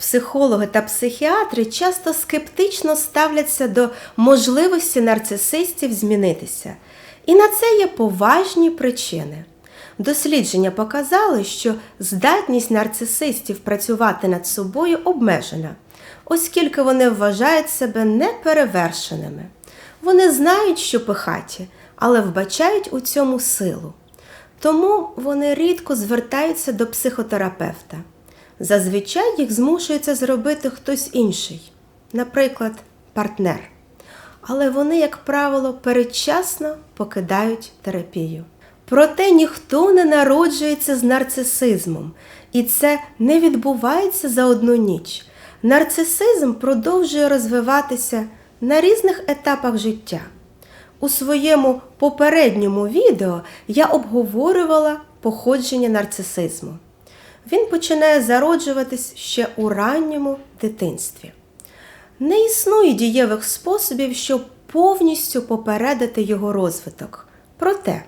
Психологи та психіатри часто скептично ставляться до можливості нарцисистів змінитися, і на це є поважні причини. Дослідження показали, що здатність нарцисистів працювати над собою обмежена, оскільки вони вважають себе неперевершеними. Вони знають, що пихаті, але вбачають у цьому силу. Тому вони рідко звертаються до психотерапевта. Зазвичай їх змушується зробити хтось інший, наприклад, партнер. Але вони, як правило, передчасно покидають терапію. Проте ніхто не народжується з нарцисизмом, і це не відбувається за одну ніч. Нарцисизм продовжує розвиватися на різних етапах життя. У своєму попередньому відео я обговорювала походження нарцисизму. Він починає зароджуватись ще у ранньому дитинстві. Не існує дієвих способів, щоб повністю попередити його розвиток. Проте,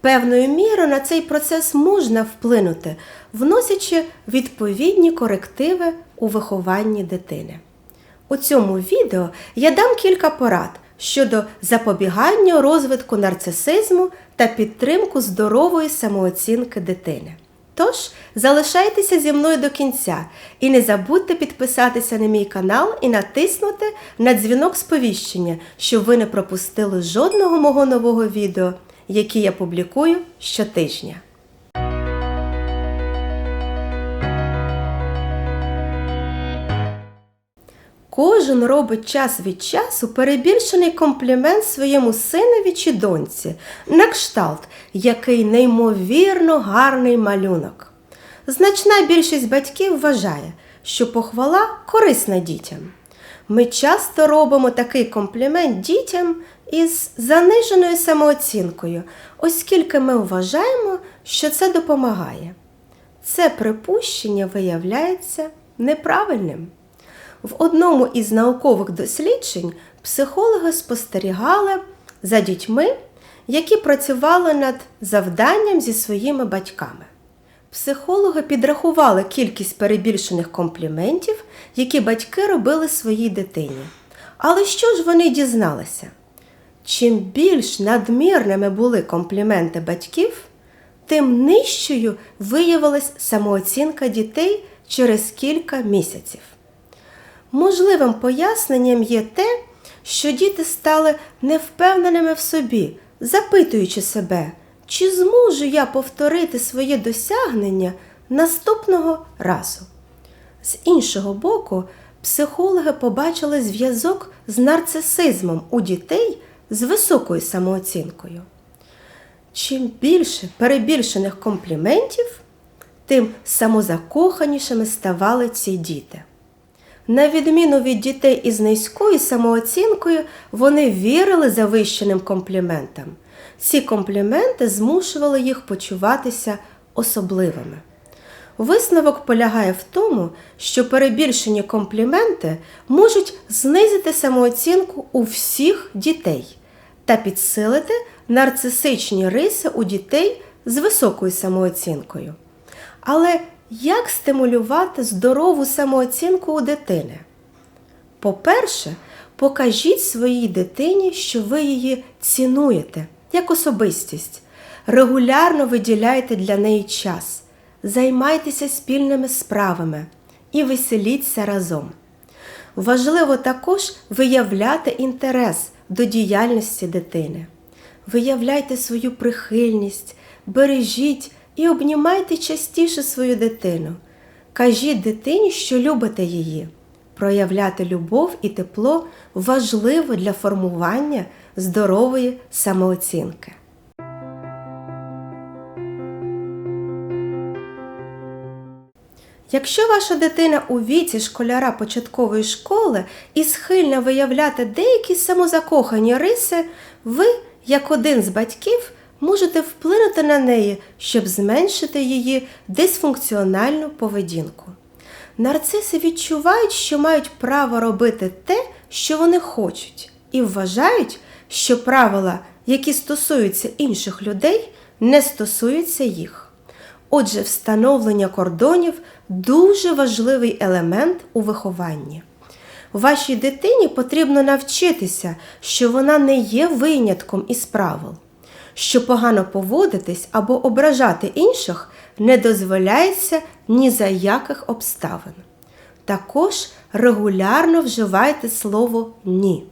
певною мірою на цей процес можна вплинути, вносячи відповідні корективи у вихованні дитини. У цьому відео я дам кілька порад щодо запобігання розвитку нарцисизму та підтримку здорової самооцінки дитини. Тож залишайтеся зі мною до кінця і не забудьте підписатися на мій канал і натиснути на дзвінок сповіщення, щоб ви не пропустили жодного мого нового відео, які я публікую щотижня. Кожен робить час від часу перебільшений комплімент своєму синові чи доньці, на кшталт, який неймовірно гарний малюнок. Значна більшість батьків вважає, що похвала корисна дітям. Ми часто робимо такий комплімент дітям із заниженою самооцінкою, оскільки ми вважаємо, що це допомагає. Це припущення виявляється неправильним. В одному із наукових досліджень психологи спостерігали за дітьми, які працювали над завданням зі своїми батьками. Психологи підрахували кількість перебільшених компліментів, які батьки робили своїй дитині. Але що ж вони дізналися? Чим більш надмірними були компліменти батьків, тим нижчою виявилась самооцінка дітей через кілька місяців. Можливим поясненням є те, що діти стали невпевненими в собі, запитуючи себе, чи зможу я повторити своє досягнення наступного разу. З іншого боку, психологи побачили зв'язок з нарцисизмом у дітей з високою самооцінкою. Чим більше перебільшених компліментів, тим самозакоханішими ставали ці діти. На відміну від дітей із низькою самооцінкою, вони вірили завищеним компліментам. Ці компліменти змушували їх почуватися особливими. Висновок полягає в тому, що перебільшені компліменти можуть знизити самооцінку у всіх дітей та підсилити нарцисичні риси у дітей з високою самооцінкою. Але як стимулювати здорову самооцінку у дитини? По-перше, покажіть своїй дитині, що ви її цінуєте як особистість. Регулярно виділяйте для неї час, займайтеся спільними справами і веселіться разом. Важливо також виявляти інтерес до діяльності дитини. Виявляйте свою прихильність, бережіть і обнімайте частіше свою дитину. Кажіть дитині, що любите її. Проявляти любов і тепло важливо для формування здорової самооцінки. Якщо ваша дитина у віці школяра початкової школи і схильна виявляти деякі самозакохані риси, ви, як один з батьків, можете вплинути на неї, щоб зменшити її дисфункціональну поведінку. Нарциси відчувають, що мають право робити те, що вони хочуть, і вважають, що правила, які стосуються інших людей, не стосуються їх. Отже, встановлення кордонів дуже важливий елемент у вихованні. Вашій дитині потрібно навчитися, що вона не є винятком із правил, що погано поводитись або ображати інших не дозволяється ні за яких обставин. Також регулярно вживайте слово ні.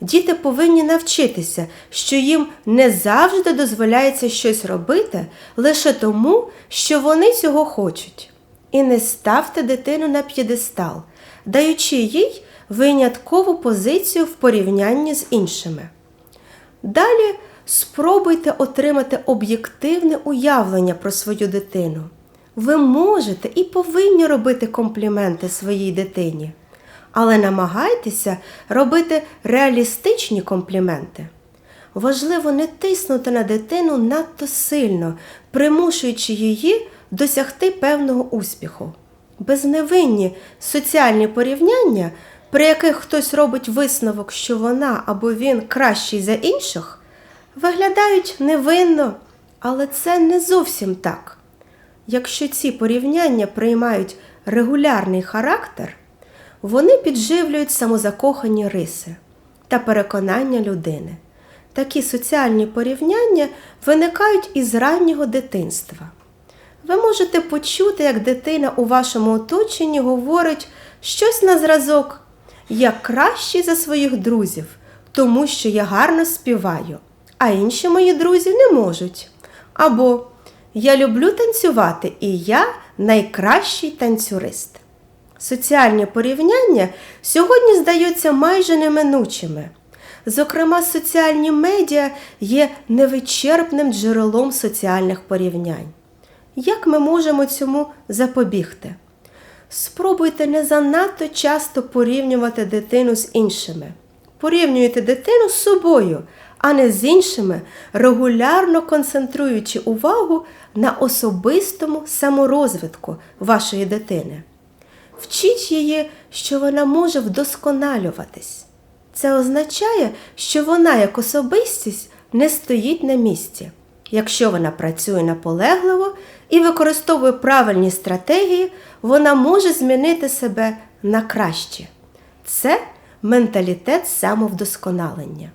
Діти повинні навчитися, що їм не завжди дозволяється щось робити лише тому, що вони цього хочуть. І не ставте дитину на п'єдестал, даючи їй виняткову позицію в порівнянні з іншими. Далі спробуйте отримати об'єктивне уявлення про свою дитину. Ви можете і повинні робити компліменти своїй дитині, але намагайтеся робити реалістичні компліменти. Важливо не тиснути на дитину надто сильно, примушуючи її досягти певного успіху. Безневинні соціальні порівняння, при яких хтось робить висновок, що вона або він кращий за інших, виглядають невинно, але це не зовсім так. Якщо ці порівняння приймають регулярний характер, вони підживлюють самозакохані риси та переконання людини. Такі соціальні порівняння виникають із раннього дитинства. Ви можете почути, як дитина у вашому оточенні говорить щось на зразок. Я кращий за своїх друзів, тому що я гарно співаю, а інші мої друзі не можуть. Або Я люблю танцювати, і я найкращий танцюрист. Соціальні порівняння сьогодні здаються майже неминучими. Зокрема, соціальні медіа є невичерпним джерелом соціальних порівнянь. Як ми можемо цьому запобігти? Спробуйте не занадто часто порівнювати дитину з іншими. Порівнюйте дитину з собою, а не з іншими, регулярно концентруючи увагу на особистому саморозвитку вашої дитини. Вчіть її, що вона може вдосконалюватись. Це означає, що вона як особистість не стоїть на місці. Якщо вона працює наполегливо і використовує правильні стратегії, вона може змінити себе на краще. Це менталітет самовдосконалення.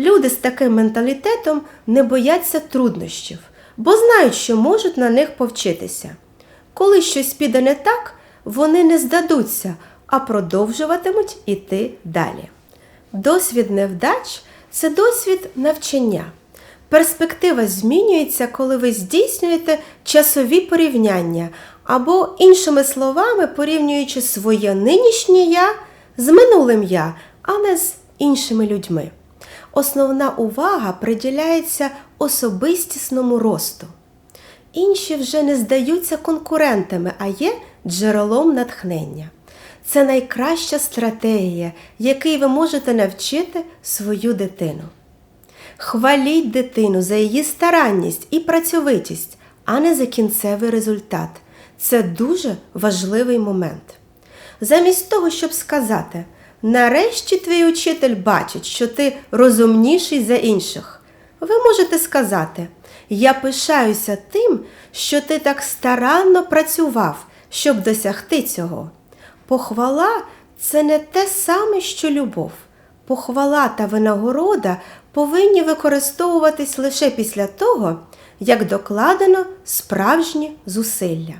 Люди з таким менталітетом не бояться труднощів, бо знають, що можуть на них повчитися. Коли щось піде не так, вони не здадуться, а продовжуватимуть іти далі. Досвід невдач це досвід навчання. Перспектива змінюється, коли ви здійснюєте часові порівняння, або, іншими словами, порівнюючи своє нинішнє я з минулим я, а не з іншими людьми. Основна увага приділяється особистісному росту. Інші вже не здаються конкурентами, а є джерелом натхнення. Це найкраща стратегія, якій ви можете навчити свою дитину. Хваліть дитину за її старанність і працьовитість, а не за кінцевий результат. Це дуже важливий момент. Замість того, щоб сказати, нарешті твій учитель бачить, що ти розумніший за інших, ви можете сказати, я пишаюся тим, що ти так старанно працював, щоб досягти цього. Похвала це не те саме, що любов. Похвала та винагорода повинні використовуватись лише після того, як докладено справжні зусилля.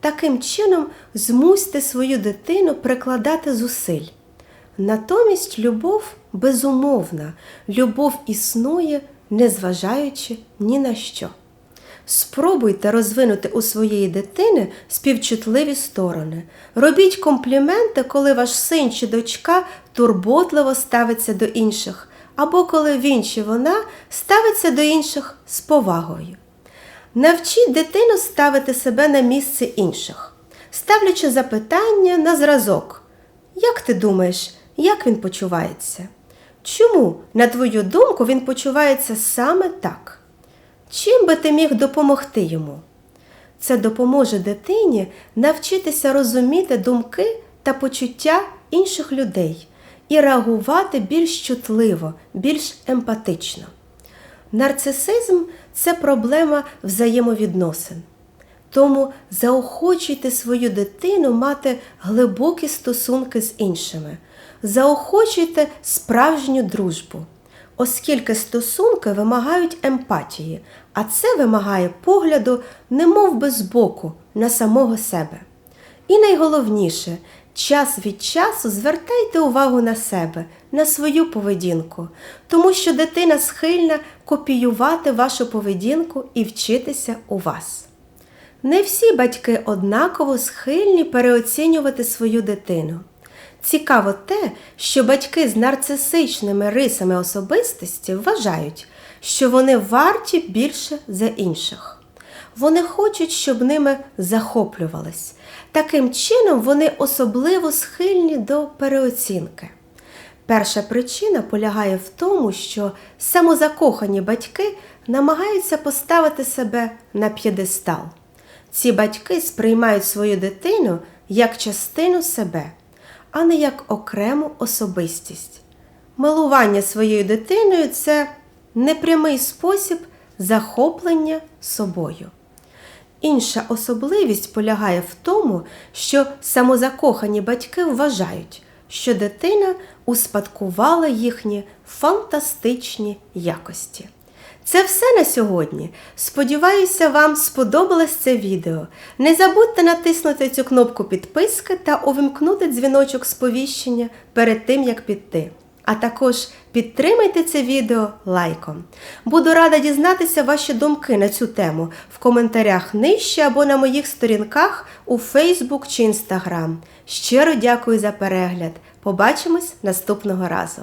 Таким чином, змусьте свою дитину прикладати зусиль. Натомість любов безумовна, любов існує, незважаючи ні на що. Спробуйте розвинути у своєї дитини співчутливі сторони. Робіть компліменти, коли ваш син чи дочка турботливо ставиться до інших, або коли він чи вона ставиться до інших з повагою. Навчіть дитину ставити себе на місце інших, ставлячи запитання на зразок. Як ти думаєш, як він почувається? Чому, на твою думку, він почувається саме так? Чим би ти міг допомогти йому? Це допоможе дитині навчитися розуміти думки та почуття інших людей і реагувати більш чутливо, більш емпатично. Нарцисизм це проблема взаємовідносин. Тому заохочуйте свою дитину мати глибокі стосунки з іншими, заохочуйте справжню дружбу, оскільки стосунки вимагають емпатії, а це вимагає погляду, немов би збоку, на самого себе. І найголовніше, час від часу звертайте увагу на себе, на свою поведінку, тому що дитина схильна копіювати вашу поведінку і вчитися у вас. Не всі батьки однаково схильні переоцінювати свою дитину. Цікаво те, що батьки з нарцисичними рисами особистості вважають, що вони варті більше за інших. Вони хочуть, щоб ними захоплювались. Таким чином, вони особливо схильні до переоцінки. Перша причина полягає в тому, що самозакохані батьки намагаються поставити себе на п'єдестал. Ці батьки сприймають свою дитину як частину себе, а не як окрему особистість. Милування своєю дитиною це непрямий спосіб захоплення собою. Інша особливість полягає в тому, що самозакохані батьки вважають, що дитина успадкувала їхні фантастичні якості. Це все на сьогодні. Сподіваюся, вам сподобалось це відео. Не забудьте натиснути цю кнопку підписки та увімкнути дзвіночок сповіщення перед тим, як піти. А також підтримайте це відео лайком. Буду рада дізнатися ваші думки на цю тему в коментарях нижче або на моїх сторінках у Facebook чи Instagram. Щиро дякую за перегляд. Побачимось наступного разу!